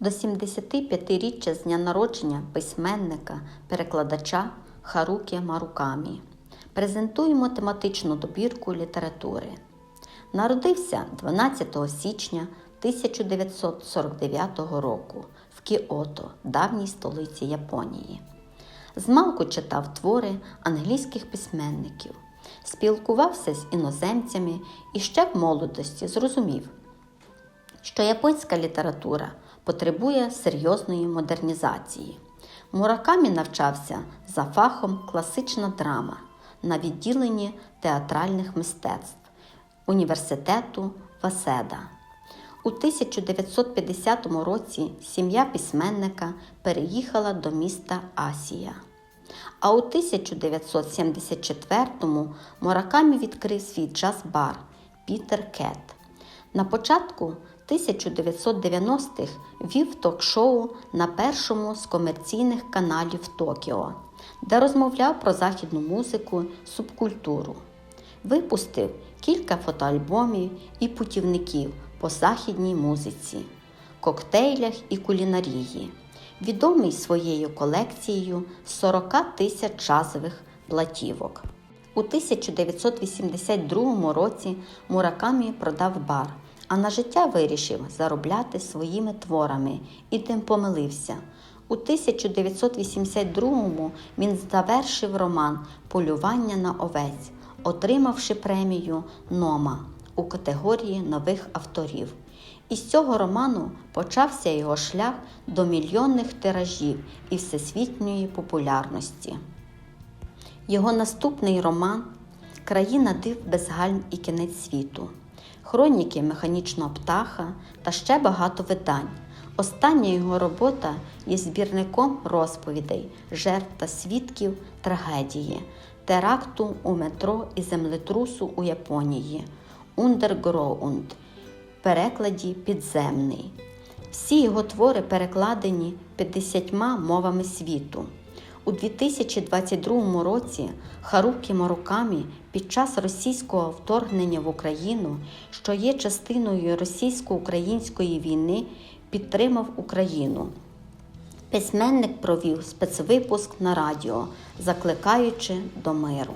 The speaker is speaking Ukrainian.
До 75-річчя з дня народження письменника, перекладача Харукі Марукамі. Презентуємо тематичну добірку літератури. Народився 12 січня 1949 року в Кіото, давній столиці Японії. Змалку читав твори англійських письменників, спілкувався з іноземцями і ще в молодості зрозумів, що японська література потребує серйозної модернізації. Муракамі навчався за фахом класична драма на відділенні театральних мистецтв університету Васеда. У 1950 році сім'я письменника переїхала до міста Асія. А у 1974-му Муракамі відкрив свій джаз-бар Пітер Кет. На початку 1990-х вів ток-шоу на першому з комерційних каналів Токіо, де розмовляв про західну музику, субкультуру. Випустив кілька фотоальбомів і путівників по західній музиці, коктейлях і кулінарії, відомий своєю колекцією 40 тисяч джазових платівок. У 1982 році Муракамі продав бар, а на життя вирішив заробляти своїми творами і тим помилився. У 1982-му він завершив роман Полювання на овець, отримавши премію Нома у категорії нових авторів. Із цього роману почався його шлях до мільйонних тиражів і всесвітньої популярності. Його наступний роман Країна див без гальм і кінець світу, хроніки механічного птаха та ще багато видань. Остання його робота є збірником розповідей, жертв та свідків трагедії, теракту у метро і землетрусу у Японії, Ундергроунд, перекладі підземний. Всі його твори перекладені 50 мовами світу. У 2022 році Харукі Марукамі під час російського вторгнення в Україну, що є частиною російсько-української війни, підтримав Україну. Письменник провів спецвипуск на радіо, закликаючи до миру.